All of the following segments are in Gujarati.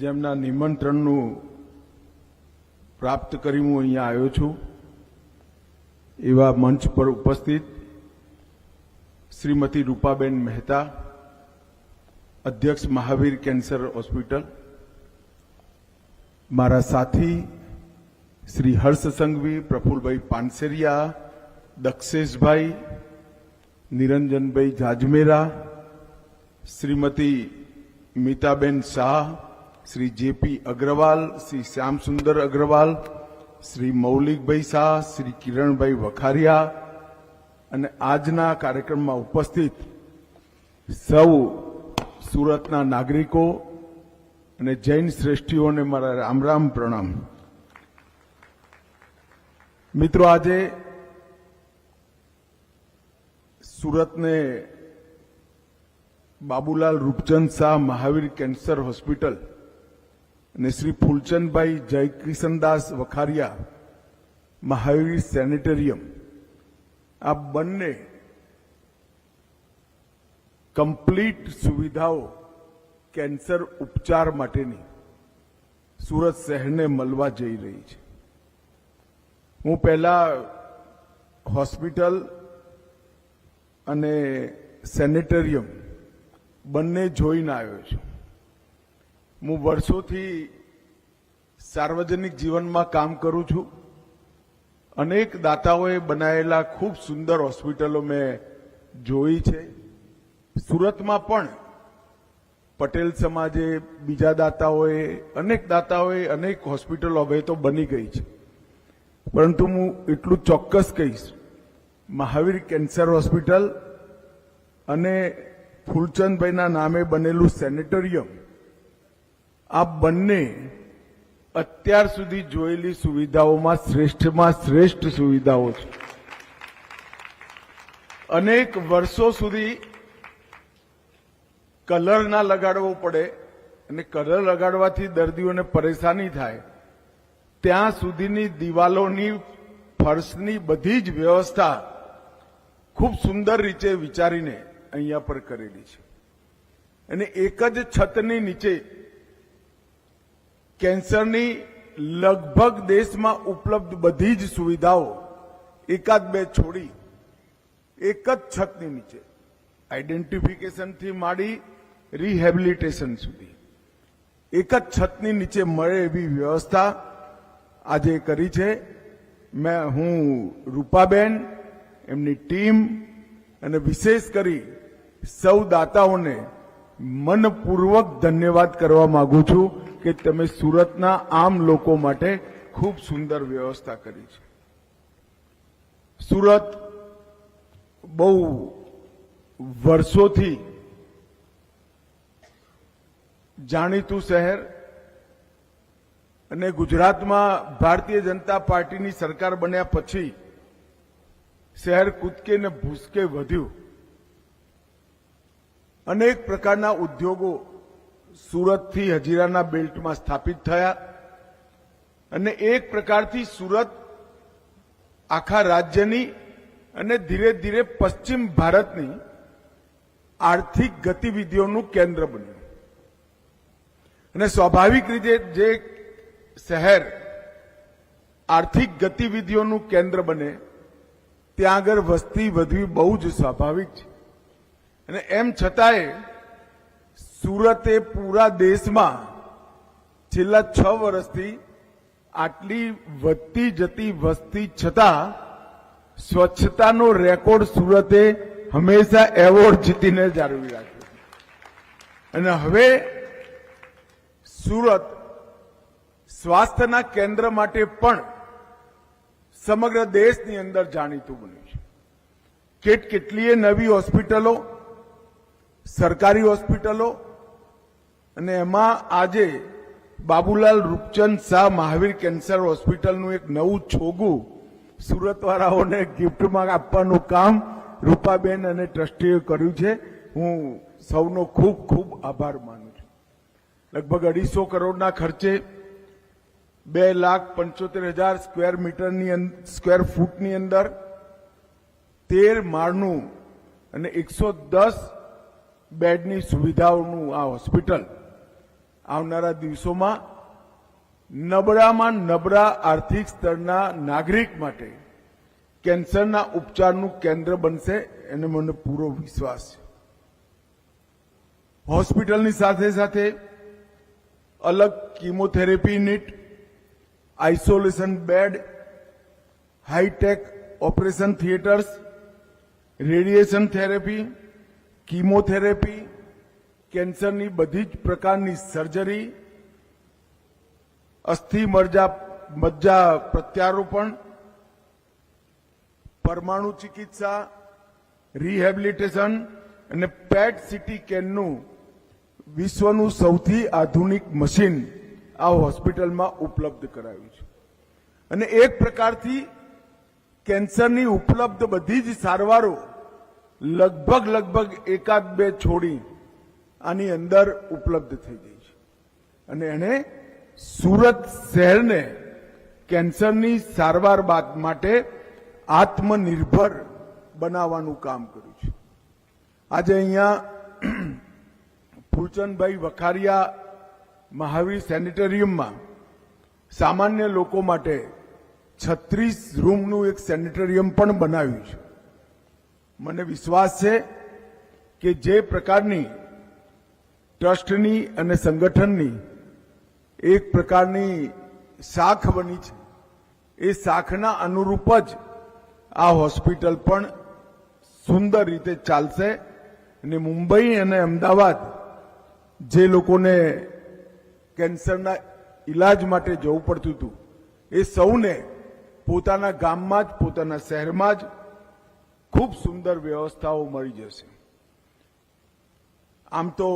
જેમના નિમંત્રણનું પ્રાપ્ત કરી હું અહીંયા આવ્યો છું, એવા મંચ પર ઉપસ્થિત શ્રીમતી રૂપાબેન મહેતા, અધ્યક્ષ મહાવીર કેન્સર હોસ્પિટલ, મારા સાથી શ્રી હર્ષ સંઘવી, પ્રફુલભાઈ પાનસેરિયા, દક્ષેશભાઈ, નિરંજનભાઈ જાજમેરા, શ્રીમતી મીતાબેન શાહ શ્રી જેપી અગ્રવાલ, શ્રી શ્યામસુંદર અગ્રવાલ, શ્રી મૌલિકભાઈ શાહ, શ્રી કિરણભાઈ વખારિયા અને આજના કાર્યક્રમમાં ઉપસ્થિત સૌ સુરતના નાગરિકો અને જૈન શ્રેષ્ઠીઓને મારા રામ રામ પ્રણામ. મિત્રો, આજે સુરતને બાબુલાલ રૂપચંદ શાહ મહાવીર કેન્સર હોસ્પિટલ અને શ્રી ફૂલચંદભાઈ જયકિશનદાસ વખારિયા મહાવીર સેનેટરિયમ, આ બંને કમ્પ્લીટ સુવિધાઓ કેન્સર ઉપચાર માટેની સુરત શહેરને મળવા જઈ રહી છે. હું પહેલા હોસ્પિટલ અને સેનેટરિયમ બંને જોઈને આવ્યો છું. હું વર્ષોથી સાર્વજનિક જીવનમાં કામ કરું છું. અનેક દાતાઓએ બનાવેલા ખૂબ સુંદર હોસ્પિટલો મેં જોઈ છે. સુરતમાં પણ પટેલ સમાજે બીજા દાતાઓએ, અનેક દાતાઓએ અનેક હોસ્પિટલો હવે તો બની ગઈ છે. પરંતુ હું એટલું ચોક્કસ કહીશ, મહાવીર કેન્સર હોસ્પિટલ અને ફૂલચંદભાઈના નામે બનેલું સેનેટોરિયમ આ બંને અત્યાર સુધી જોયેલી સુવિધાઓમાં શ્રેષ્ઠમાં શ્રેષ્ઠ સુવિધાઓ છે. અનેક વર્ષો સુધી કલર ના લગાડવો પડે અને કલર લગાડવાથી દર્દીઓને પરેશાની થાય. ત્યાં સુધીની દિવાલોની, ફર્શની બધી જ વ્યવસ્થા ખૂબ સુંદર રીતે વિચારીને અહીંયા પર કરેલી છે. અને એક જ છતની નીચે કેન્સરની લગભગ દેશમાં ઉપલબ્ધ બધી જ સુવિધાઓ એકાદ બે છોડી, એક જ છતની નીચે, આઈડેન્ટિફિકેશનથી માંડી રિહેબિલિટેશન સુધી, એક જ છતની નીચે મળે એવી વ્યવસ્થા આજે કરી છે. મેં, હું રૂપાબેન, એમની ટીમ અને વિશેષ કરી સૌ દાતાઓને મનપૂર્વક ધન્યવાદ કરવા માગું છું. કે તમે સુરતના આમ લોકો માટે ખૂબ સુંદર વ્યવસ્થા કરી છે. સુરત બહુ વર્ષોથી જાણીતું શહેર અને ગુજરાતમાં ભારતીય જનતા પાર્ટીની સરકાર બન્યા પછી શહેર કૂદકે ને ભૂસકે વધ્યું. અનેક પ્રકારના ઉદ્યોગો સુરતથી હજીરાના બેલ્ટમાં સ્થાપિત થયા અને એક પ્રકારથી સુરત આખા રાજ્યની અને ધીરે ધીરે પશ્ચિમ ભારતની આર્થિક ગતિવિધિઓનું કેન્દ્ર બન્યું. અને સ્વાભાવિક રીતે જે શહેર આર્થિક ગતિવિધિઓનું કેન્દ્ર બને, ત્યાં આગળ વસ્તી વધવી બહુ જ સ્વાભાવિક છે. અને એમ છતાંય સુરતે પૂરા દેશમાં છેલ્લા છ વર્ષથી આટલી વધતી જતી વસ્તી છતાં સ્વચ્છતાનો રેકોર્ડ સુરતે હંમેશા એવોર્ડ જીતીને જાળવી રાખ્યો અને હવે સુરત સ્વાસ્થ્યના કેન્દ્ર માટે પણ સમગ્ર દેશની અંદર જાણીતું બન્યું છે. કેટ કેટલીય નવી હોસ્પિટલો, સરકારી હોસ્પિટલો અને એમાં આજે બાબુલાલ રૂપચંદ શાહ મહાવીર કેન્સર હોસ્પિટલનું એક નવું છોગું સુરતવાળાઓને ગિફ્ટમાં આપવાનું કામ રૂપાબેન અને ટ્રસ્ટીએ કર્યું છે. હું સૌનો ખૂબ ખૂબ આભાર માનું છું. લગભગ અઢીસો કરોડના ખર્ચે બે લાખ પંચોતેર હજાર સ્ક્વેર મીટરની સ્ક્વેર ફૂટની અંદર તેર માળનું અને એકસો દસ બેડની સુવિધાઓનું આ હોસ્પિટલ આવનારા દિવસોમાં નબળામાં નબળા આર્થિક સ્તરના નાગરિક માટે કેન્સરના ઉપચારનું કેન્દ્ર બનશે એને મને પૂરો વિશ્વાસ છે. હોસ્પિટલની સાથે સાથે અલગ chemotherapy unit isolation bed hi tech operation theatres, radiation therapy, chemotherapy કેન્સરની બધી જ પ્રકારની સર્જરી, અસ્થિ મરજા, મજ્જા પ્રત્યારોપણ, પરમાણુ ચિકિત્સા, રિહેબિલિટેશન અને પેટ સિટી કેનનું વિશ્વનું સૌથી આધુનિક મશીન આ હોસ્પિટલમાં ઉપલબ્ધ કરાયું છે. અને એક પ્રકારથી કેન્સરની ઉપલબ્ધ બધી જ સારવારો લગભગ લગભગ એકાદ બે છોડી આની અંદર ઉપલબ્ધ થઈ ગઈ છે. અને એણે સુરત શહેરને કેન્સરની સારવાર બાદ માટે આત્મનિર્ભર બનાવવાનું કામ કર્યું છે. આજે અહીંયા ફૂલચંદભાઈ વખારિયા મહાવીર સેનેટરિયમમાં સામાન્ય લોકો માટે છત્રીસ રૂમનું એક સેનેટરિયમ પણ બનાવ્યું છે. મને વિશ્વાસ છે કે જે પ્રકારની ટ્રસ્ટની અને સંગઠનની એક પ્રકારની શાખ બની છે. એ શાખના અનુરૂપ જ આ હોસ્પિટલ પણ સુંદર રીતે ચાલશે અને મુંબઈ અને અમદાવાદ જે લોકોને કેન્સરના ઈલાજ માટે જવું પડતું હતું, એ સૌને પોતાના ગામમાં જ, પોતાના શહેરમાં જ ખૂબ સુંદર વ્યવસ્થાઓ મળી જશે. આમ તો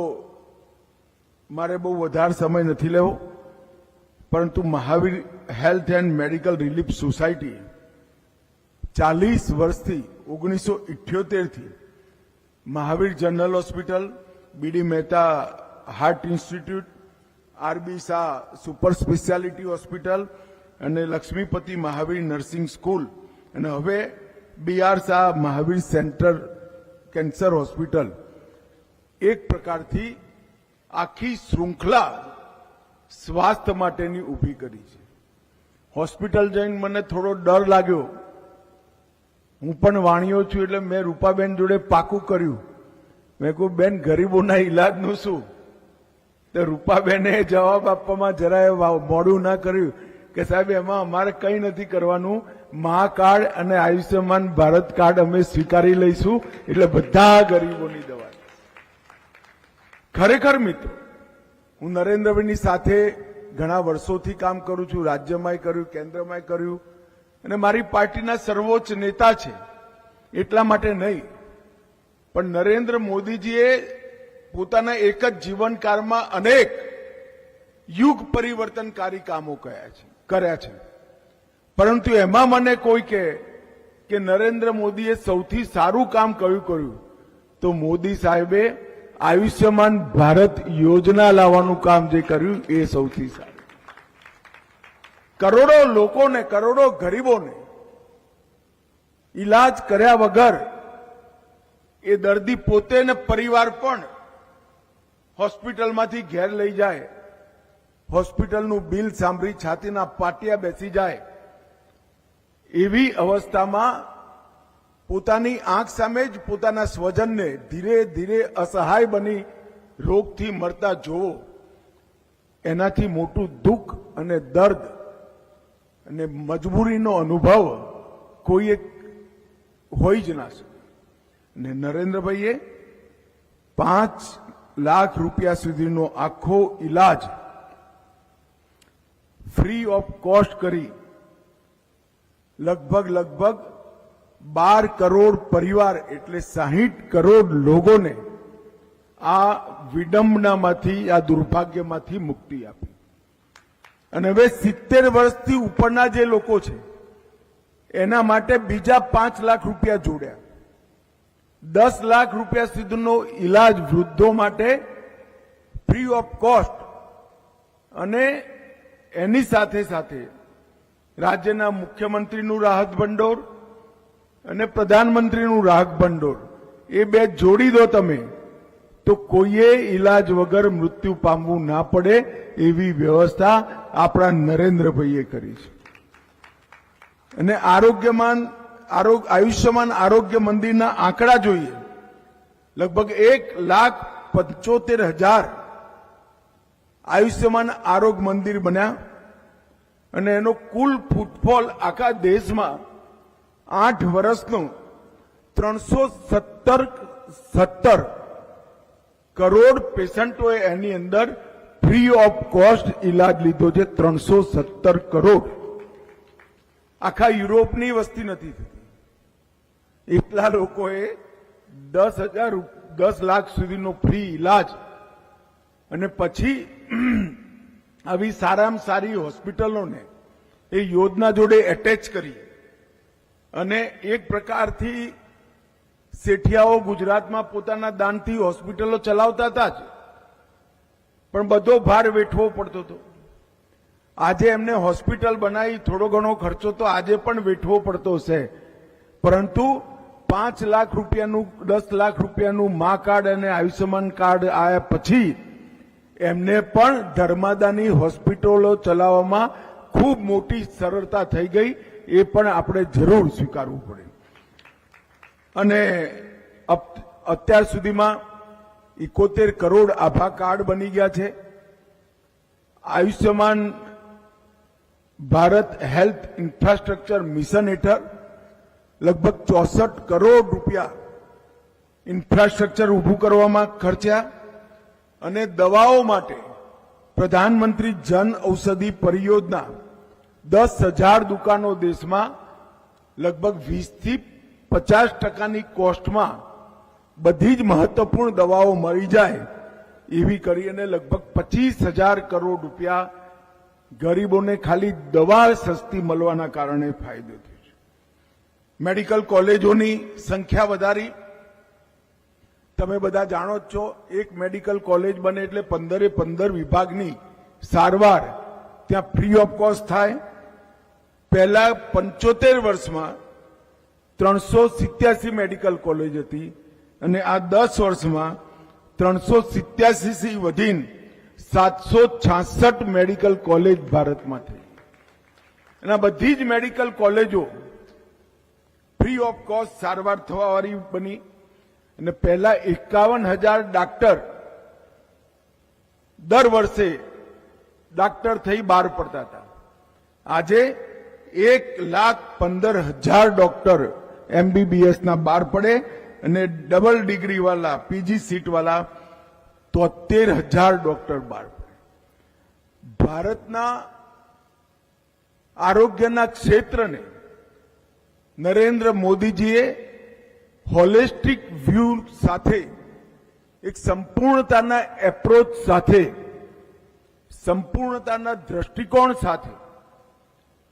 મારે બહુ વધારે સમય નથી લેવો, પરંતુ Mahavir health and medical relief society ચાલીસ વર્ષથી ઓગણીસો ઇઠ્યોતેરથી Mahavir general hospital BD Mehta heart institute RB Shah super speciality hospital અને લક્ષ્મીપતિ મહાવીર નર્સિંગ સ્કૂલ અને હવે BR Shah Mahavir centre cancer hospital. એક પ્રકારથી આખી શૃંખલા સ્વાસ્થ્ય માટેની ઊભી કરી છે. હોસ્પિટલ જઈને મને થોડો ડર લાગ્યો. હું પણ વાણિયો છું એટલે મેં રૂપાબેન જોડે પાકું કર્યું. મેં કહ્યું, બેન, ગરીબોના ઈલાજનું શું? તો રૂપાબેને જવાબ આપવામાં જરાય મોડું ના કર્યું કે, સાહેબ, એમાં અમારે કંઈ નથી કરવાનું. મા કાર્ડ અને આયુષ્યમાન ભારત કાર્ડ અમે સ્વીકારી લઈશું એટલે બધા ગરીબોની દવા ખરેખર મિત્રો, હું નરેન્દ્રભાઈની સાથે ઘણા વર્ષોથી કામ કરું છું, રાજ્યમાંય કર્યું, કેન્દ્રમાંય કર્યું, અને મારી પાર્ટીના સર્વોચ્ચ નેતા છે, એટલા માટે નહીં. પણ નરેન્દ્ર મોદીજીએ પોતાના એક જ જીવનકાળમાં અનેક યુગ પરિવર્તનકારી કામો કર્યા છે કર્યા છે. પરંતુ એમાં મને કોઈ કહે કે નરેન્દ્ર મોદીએ સૌથી સારું કામ કયું કર્યું, તો મોદી સાહેબે આયુષ્યમાન ભારત યોજના લાવવાનું કામ જે કર્યું એ સૌથી સારું. કરોડો લોકોને, કરોડો ગરીબોને ઈલાજ કર્યા વગર એ દર્દી પોતે ને પરિવાર પણ હોસ્પિટલમાંથી ઘેર લઈ જાય, હોસ્પિટલનું બિલ સાંભળી છાતીના પાટિયા બેસી જાય, એવી અવસ્થામાં પોતાની આંખ સામે જ પોતાના સ્વજનને ધીરે ધીરે અસહાય બની રોગથી મરતા જોવો. એનાથી મોટું દુઃખ અને દર્દ અને મજબૂરીનો અનુભવ કોઈ એક હોઈ જ ના શકે. ને નરેન્દ્રભાઈએ પાંચ લાખ રૂપિયા સુધીનો આખો ઈલાજ ફ્રી ઓફ કોસ્ટ કરી લગભગ લગભગ બાર કરોડ પરિવાર એટલે સાહીઠ કરોડ લોકોને આ વિડંબનામાંથી, આ દુર્ભાગ્યમાંથી મુક્તિ આપી. અને હવે સિત્તેર વર્ષથી ઉપરના જે લોકો છે, એના માટે બીજા પાંચ લાખ રૂપિયા જોડ્યા. દસ લાખ રૂપિયા સુધીનો ઈલાજ વૃદ્ધો માટે ફ્રી ઓફ કોસ્ટ અને એની સાથે સાથે રાજ્યના મુખ્યમંત્રીનું રાહત ભંડોળ અને પ્રધાનમંત્રીનું રાહત ભંડોળ. એ બે જોડી દો તમે. તો કોઈએ ઈલાજ વગર મૃત્યુ પામવું ના પડે એવી વ્યવસ્થા આપણા નરેન્દ્રભાઈએ કરી છે. અને આરોગ્યમાન આરોગ્ય આયુષ્યમાન આરોગ્ય મંદિરના આંકડા જોઈએ. લગભગ એક લાખ પંચોતેર હજાર આયુષ્યમાન આરોગ્ય મંદિર બન્યા. અને એનો કુલ ફૂટફોલ આખા દેશમાં આઠ વર્ષનો ત્રણસો સત્તર સત્તર કરોડ પેશન્ટોએ એની અંદર ફ્રી ઓફ કોસ્ટ ઇલાજ લીધો છે. ત્રણસો સત્તર કરોડ. આખા યુરોપની વસ્તી નથી થતી. એટલા લોકોએ દસ હજાર દસ લાખ સુધીનો ફ્રી ઇલાજ અને પછી આવી સારામાં સારી હોસ્પિટલોને એ યોજના જોડે એટેચ કરી. અને એક પ્રકારથી શેઠિયાઓ ગુજરાતમાં પોતાના દાનથી હોસ્પિટલો ચલાવતા હતા જ. પણ બધો ભાર વેઠવો પડતો હતો. આજે એમને હોસ્પિટલ બનાવી થોડો ઘણો ખર્ચો તો આજે પણ વેઠવો પડતો હશે. પરંતુ પાંચ લાખ રૂપિયાનું, દસ લાખ રૂપિયાનું મા કાર્ડ અને આયુષ્યમાન કાર્ડ આવ્યા પછી એમને પણ ધર્માદાની હોસ્પિટલો ચલાવવામાં ખૂબ મોટી સરળતા થઈ ગઈ. એ પણ આપણે જરૂર સ્વીકારવું પડે. અને અત્યાર સુધીમાં ઇકોતેર કરોડ આભા કાર્ડ બની ગયા છે. Ayushman Bharat health infrastructure mission હેઠળ લગભગ ચોસઠ કરોડ રૂપિયા ઇન્ફ્રાસ્ટ્રક્ચર ઊભું કરવામાં ખર્ચ્યા અને દવાઓ માટે પ્રધાનમંત્રી જન ઔષધિ પરિયોજના દસ હજાર દુકાનો દેશમાં લગભગ વીસથી પચાસ ટકાની કોસ્ટમાં બધી જ મહત્વપૂર્ણ દવાઓ મળી જાય એવી કરી અને લગભગ પચીસ હજાર કરોડ રૂપિયા ગરીબોને ખાલી દવા સસ્તી મળવાના કારણે ફાયદો થયો છે. મેડિકલ કોલેજોની સંખ્યા વધારી. તમે બધા જાણો જ છો, એક મેડિકલ કોલેજ બને એટલે પંદરે પંદર વિભાગની સારવાર ત્યાં ફ્રી ઓફ કોસ્ટ થાય. પહેલા પંચોતેર વર્ષમાં ત્રણસો સિત્યાસી મેડિકલ કોલેજ હતી અને આ દસ વર્ષમાં ત્રણસો સિત્યાસી થી વધીને સાતસો છાસઠ મેડિકલ કોલેજ ભારતમાં થઈ. અને બધી જ મેડિકલ કોલેજો ફ્રી ઓફ કોસ્ટ સારવાર થવાવાળી બની. અને પહેલા એકાવન હજાર ડાક્ટર દર વર્ષે ડાક્ટર થઈ બહાર પડતા હતા. આજે એક લાખ પંદર હજાર ડોક્ટર એમબીબીએસના બહાર પડે અને ડબલ ડિગ્રી વાળા પીજી સીટ વાળા તોતેર હજાર ડોક્ટર બહાર પડે. ભારતના આરોગ્યના ક્ષેત્રને નરેન્દ્ર મોદીજીએ હોલિસ્ટિક વ્યૂ સાથે, એક સંપૂર્ણતાના એપ્રોચ સાથે, સંપૂર્ણતાના દ્રષ્ટિકોણ સાથે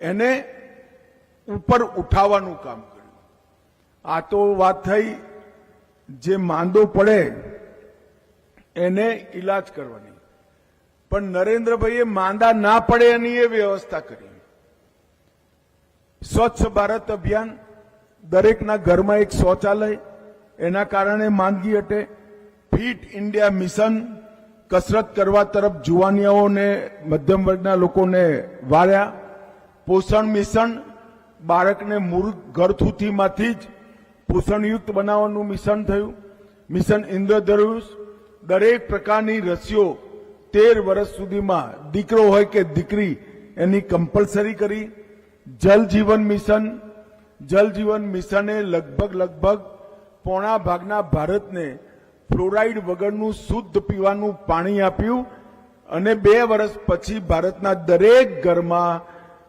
એને ઉપર ઉઠાવવાનું કામ કર્યું. આ તો વાત થઈ, જે માંદો પડે, એને ઈલાજ કરવાની. પણ નરેન્દ્રભાઈએ માંદા ના પડે એની એ વ્યવસ્થા કરી. સ્વચ્છ ભારત અભિયાન દરેકના ઘરમાં એક શૌચાલય, એના કારણે માંદગી હટે. ફિટ ઇન્ડિયા મિશન કસરત કરવા તરફ જુવાનિયાઓને, મધ્યમ વર્ગના લોકોને વાળ્યા. પોષણ મિશન બાળકને મૂળ ઘરથુથીમાંથી જ પોષણયુક્ત બનાવવાનું મિશન થયું. મિશન ઇન્દ્રધનુષ, દરેક પ્રકારની રસીઓ તેર વર્ષ સુધીમાં દીકરો હોય કે દીકરી, એની કમ્પલસરી કરી. જલ જીવન મિશન, જલ જીવન મિશને લગભગ લગભગ પોણા ભાગના ભારતને ફ્લોરાઇડ વગરનું શુદ્ધ પીવાનું પાણી આપ્યું અને બે વર્ષ પછી ભારતના દરેક ઘરમાં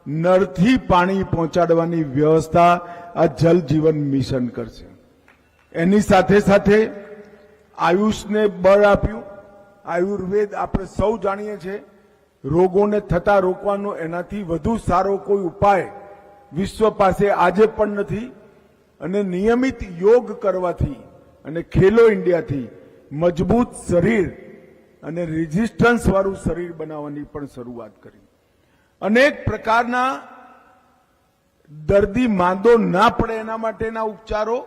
નળથી પાણી પહોંચાડવાની વ્યવસ્થા આ જલ જીવન મિશન કરશે. એની સાથે સાથે આયુષને બળ આપ્યું. આયુર્વેદ આપણે સૌ જાણીએ છીએ રોગોને થતા રોકવાનો એનાથી વધુ સારો કોઈ ઉપાય વિશ્વ પાસે આજે પણ નથી અને નિયમિત યોગ કરવાથી અને ખેલો ઇન્ડિયાથી મજબૂત શરીર અને રેઝિસ્ટન્સવાળું શરીર બનાવવાની પણ શરૂઆત કરી. અનેક પ્રકારના દર્દી માંદો ના પડે એના માટેના ઉપચારો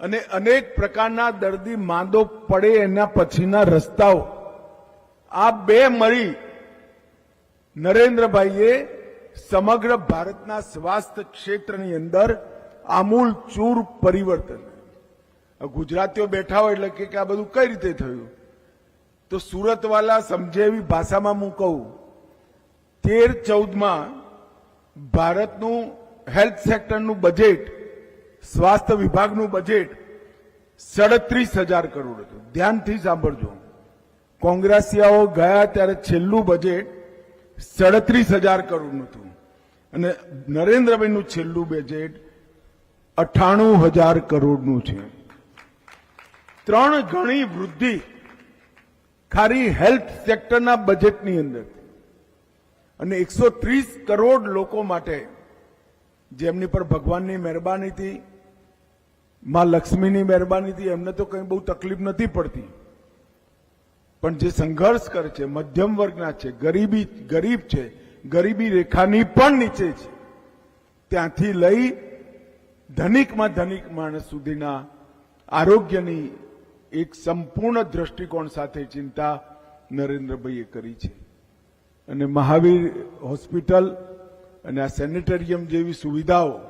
અને અનેક પ્રકારના દર્દી માંદો પડે એના પછીના રસ્તાઓ. આ બે મળી નરેન્દ્રભાઈએ સમગ્ર ભારતના સ્વાસ્થ્ય ક્ષેત્રની અંદર આમૂલ ચૂર પરિવર્તન. ગુજરાતીઓ બેઠા હોય એટલે કે આ બધું કઈ રીતે થયું? તો સુરતવાલા સમજે એવી ભાષામાં હું કહું તેર ચૌદમાં ભારતનું હેલ્થ સેક્ટરનું બજેટ, સ્વાસ્થ્ય વિભાગનું બજેટ સડત્રીસ હજાર કરોડ હતું. ધ્યાનથી સાંભળજો. કોંગ્રેસિયાઓ ગયા ત્યારે છેલ્લું બજેટ સડત્રીસ હજાર કરોડનું હતું. અને નરેન્દ્રભાઈનું છેલ્લું બજેટ અઠાણું હજાર કરોડનું છે. ત્રણ ગણી વૃદ્ધિ ખારી હેલ્થ સેક્ટરના બજેટની અંદર. અને એકસો ત્રીસ કરોડ લોકો માટે જેમની પર ભગવાનની મહેરબાનીથી માં લક્ષ્મીની મહેરબાનીથી એમને તો કંઈ બહુ તકલીફ નથી પડતી. પણ જે સંઘર્ષ કરે છે, મધ્યમ વર્ગના છે, ગરીબી, ગરીબ છે, ગરીબી રેખાની પણ નીચે છે, ત્યાંથી લઈ ધનિકમાં ધનિક માણસ સુધીના આરોગ્યની એક સંપૂર્ણ દ્રષ્ટિકોણ સાથે ચિંતા નરેન્દ્રભાઈએ કરી છે. અને મહાવીર હોસ્પિટલ અને આ સેનેટરિયમ જેવી સુવિધાઓ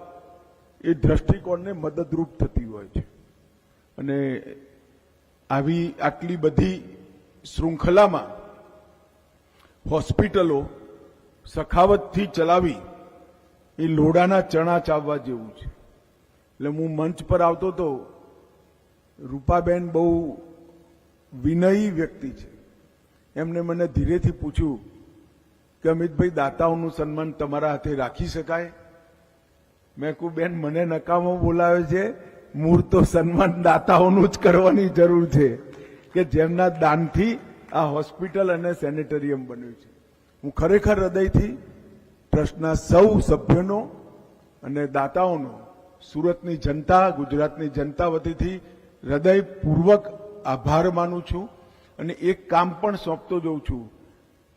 એ દ્રષ્ટિકોણને મદદરૂપ થતી હોય છે. અને આવી આટલી બધી શૃંખલામાં હોસ્પિટલો સખાવતથી ચલાવી એ લોડાના ચણા ચાવવા જેવું છે. એટલે હું મંચ પર આવતો તો રૂપાબેન બહુ વિનયી વ્યક્તિ છે. એમને મને ધીરેથી પૂછ્યું કે અમિતભાઈ, દાતાઓનું સન્માન તમારા હાથે રાખી શકાય? મેં કહું, બેન, મને નકામો બોલાવે છે. મૂળ તો સન્માન દાતાઓનું જ કરવાની જરૂર છે કે જેમના દાનથી આ હોસ્પિટલ અને સેનેટરિયમ બન્યું છે. હું ખરેખર હૃદયથી ટ્રસ્ટના સૌ સભ્યોનો અને દાતાઓનો, સુરતની જનતા, ગુજરાતની જનતા વતીથી હૃદયપૂર્વક આભાર માનું છું અને એક કામ પણ સોંપતો જઉં છું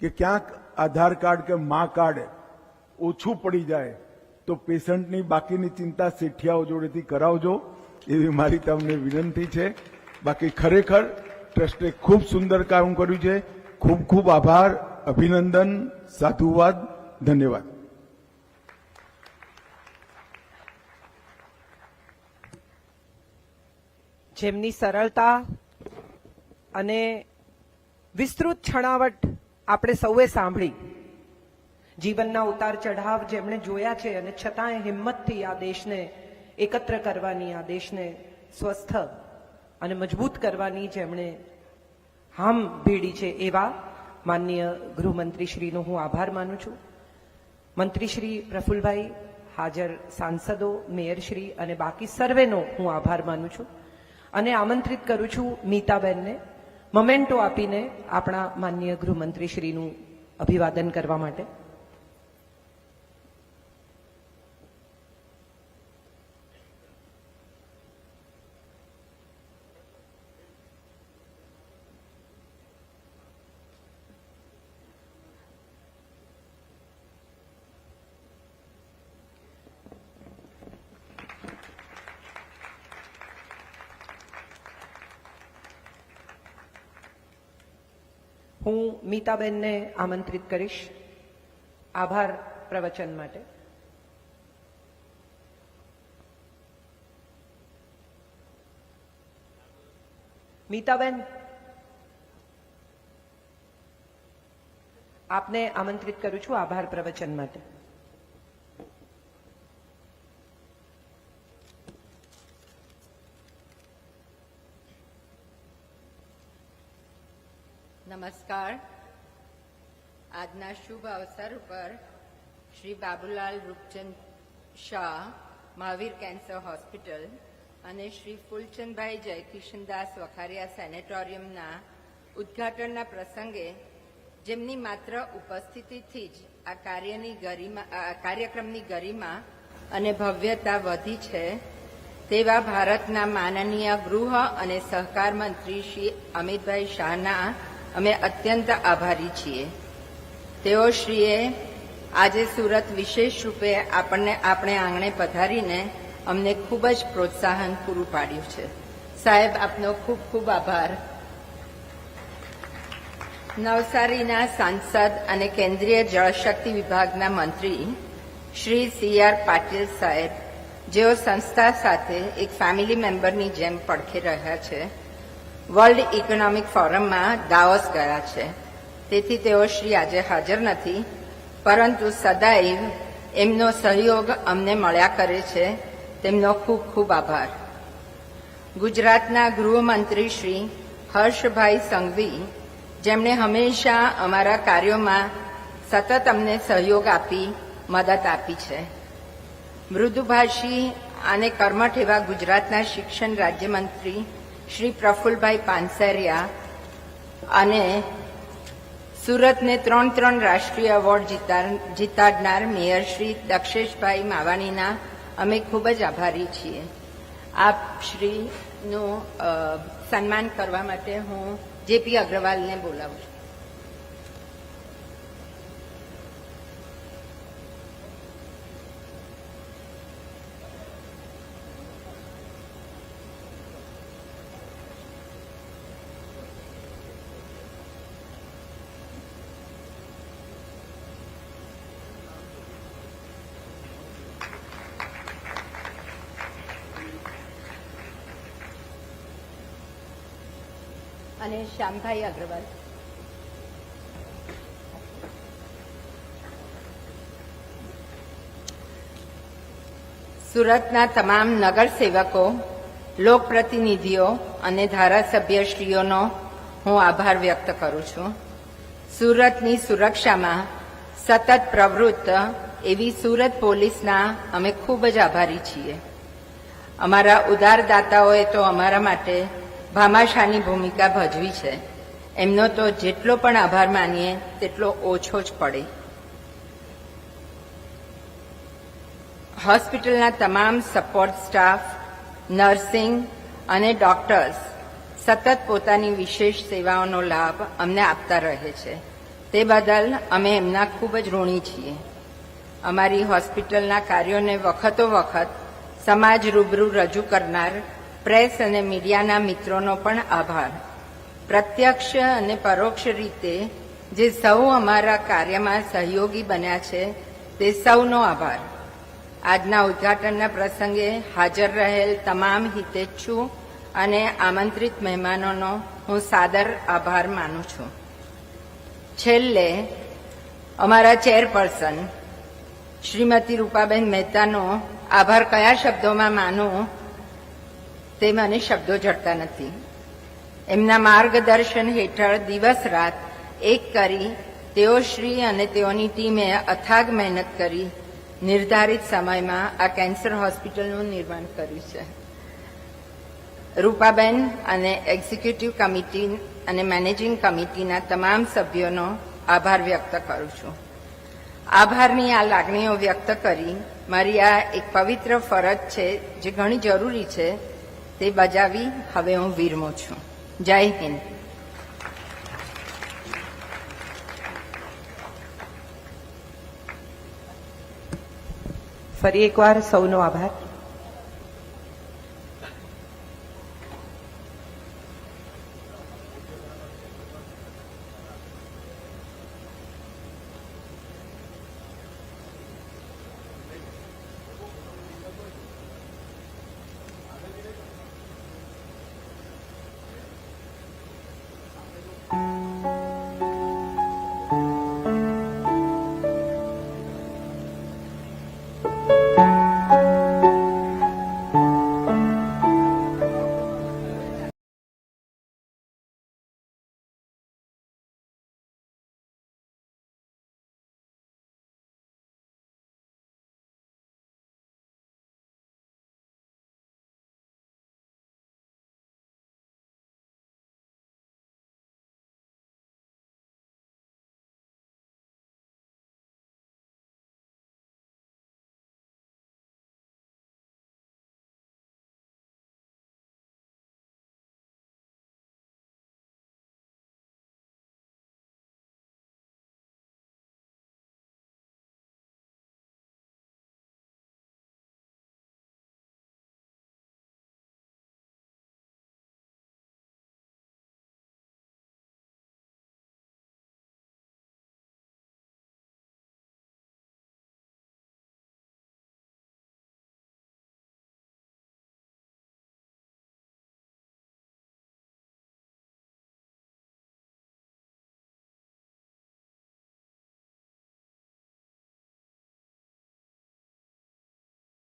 કે ક્યાંક આધાર કાર્ડ કે મા કાર્ડ ઓછું પડી જાય, તો પેશન્ટની બાકીની ચિંતા શેઠિયાઓ જોડેથી કરાવજો, એવી મારી તમને વિનંતી છે. બાકી ખરેખર ટ્રસ્ટે ખૂબ સુંદર કામ કર્યું છે. ખૂબ ખૂબ આભાર, અભિનંદન, સાધુવાદ, ધન્યવાદ. જેમની સરળતા અને વિસ્તૃત છણાવટ આપણે સૌએ સાંભળી જીવનના ઉતાર ચઢાવ જેમણે જોયા છે અને છતાંય હિંમતથી આ દેશને એકત્ર કરવાની, આ દેશને સ્વસ્થ અને મજબૂત કરવાની જેમણે હામ ભેડી છે એવા માનનીય ગૃહમંત્રી શ્રીનો હું આભાર માનું છું. મંત્રી શ્રી પ્રફુલભાઈ, હાજર સાંસદો, મેયરશ્રી અને બાકી સર્વેનો હું આભાર માનું છું. અને આમંત્રિત કરું છું મીતાબેનને. મોમેન્ટો આપીને આપણા માનનીય ગૃહમંત્રી શ્રીનું અભિવાદન કરવા માટે હું મીતાબેનને આમંત્રિત કરીશ. આભાર પ્રવચન માટે. મીતાબેન, આપને આમંત્રિત કરું છું આભાર પ્રવચન માટે. નમસ્કાર. આજના શુભ અવસર ઉપર શ્રી બાબુલાલ રૂપચંદ શાહ, મહાવીર કેન્સર હોસ્પિટલ અને શ્રી ફૂલચંદભાઈ જયકિશનદાસ વખારિયા સેનેટોરિયમના ઉદ્ઘાટનના પ્રસંગે જેમની માત્ર ઉપસ્થિતિથી જ આ કાર્યની ગરિમા કાર્યક્રમની ગરિમા અને ભવ્યતા વધી છે, તેવા ભારતના માનનીય ગૃહ અને સહકાર મંત્રી શ્રી અમિતભાઈ શાહના અમે અત્યંત આભારી છીએ. તેઓ શ્રીએ આજે સુરત વિશેષ રૂપે આપણને આપણે આંગણે પધારીને અમને ખૂબ જ પ્રોત્સાહન પૂરું પાડ્યું છે. સાહેબ, આપનો ખૂબ ખૂબ આભાર. નવસારીના સાંસદ અને કેન્દ્રીય જળશક્તિ વિભાગના મંત્રી શ્રી સી આર પાટીલ સાહેબ, જેઓ સંસ્થા સાથે એક ફેમિલી મેમ્બરની જેમ પડખે રહ્યા છે, વર્લ્ડ ઇકોનોમિક ફોરમમાં દાવોસ ગયા છે. તેથી તેઓ શ્રી આજે હાજર નથી, પરંતુ સદાય એમનો સહયોગ અમને મળ્યા કરે છે. તેમનો ખૂબ ખૂબ આભાર. ગુજરાતના ગૃહમંત્રી શ્રી હર્ષભાઈ સંઘવી, જેમણે હંમેશા અમારા કાર્યોમાં સતત અમને સહયોગ આપી, મદદ આપી છે. મૃદુભાષી અને કર્મઠ એવા ગુજરાતના શિક્ષણ રાજ્યમંત્રી શ્રી પ્રફુલભાઈ પાનસેરિયા અને સુરતને ત્રણ ત્રણ રાષ્ટ્રીય એવોર્ડ જીતાડનાર મેયર શ્રી દક્ષેશભાઈ માવાણીના અમે ખૂબ જ આભારી છીએ. આપ શ્રીનું સન્માન કરવા માટે હું જેપી અગ્રવાલને બોલાવું છું. અને શ્યામભાઈ અગ્રવાલ. સુરતના તમામ નગરસેવકો, લોકપ્રતિનિધિઓ અને ધારાસભ્યશ્રીઓનો હું આભાર વ્યક્ત કરું છું. સુરતની સુરક્ષામાં સતત પ્રવૃત્ત એવી સુરત પોલીસના અમે ખૂબ જ આભારી છીએ. અમારા ઉદારદાતાઓએ તો અમારા માટે ભામાશાની ભૂમિકા ભજવી છે. એમનો તો જેટલો પણ આભાર માનીએ, તેટલો ઓછો જ પડે. હોસ્પિટલના તમામ સપોર્ટ સ્ટાફ, નર્સિંગ અને ડોક્ટર્સ સતત પોતાની વિશેષ સેવાઓનો લાભ અમને આપતા રહે છે. તે બદલ અમે એમના ખૂબ જ ઋણી છીએ. અમારી હોસ્પિટલના કાર્યોને વખતો વખત સમાજ રૂબરૂ રજૂ કરનાર પ્રેસ અને મીડિયાના મિત્રોનો પણ આભાર. પ્રત્યક્ષ અને પરોક્ષ રીતે જે સૌ અમારા કાર્યમાં સહયોગી બન્યા છે, તે સૌનો આભાર. આજના ઉદ્ઘાટનના પ્રસંગે હાજર રહેલ તમામ હિતેચ્છુ અને આમંત્રિત મહેમાનોનો હું સાદર આભાર માનું છું. છેલ્લે, અમારા ચેરપર્સન, શ્રીમતી રૂપાબેન મહેતાનો આભાર કયા શબ્દોમાં માનું તે મને શબ્દો જડતા નથી. એમના માર્ગદર્શન હેઠળ દિવસ રાત એક કરી તેઓ શ્રી અને તેઓની ટીમે અથાગ મહેનત કરી નિર્ધારિત સમયમાં આ કેન્સર હોસ્પિટલનું નિર્માણ કર્યું છે. રૂપાબેન અને એક્ઝિક્યુટિવ કમિટી અને મેનેજિંગ કમિટીના તમામ સભ્યોનો આભાર વ્યક્ત કરું છું. આભારની આ લાગણીઓ વ્યક્ત કરી મારી આ એક પવિત્ર ફરજ છે, જે ઘણી જરૂરી છે તે બજાવી હવે હું વીરમો છું. જય હિન્દ. ફરી એકવાર સૌનો આભાર.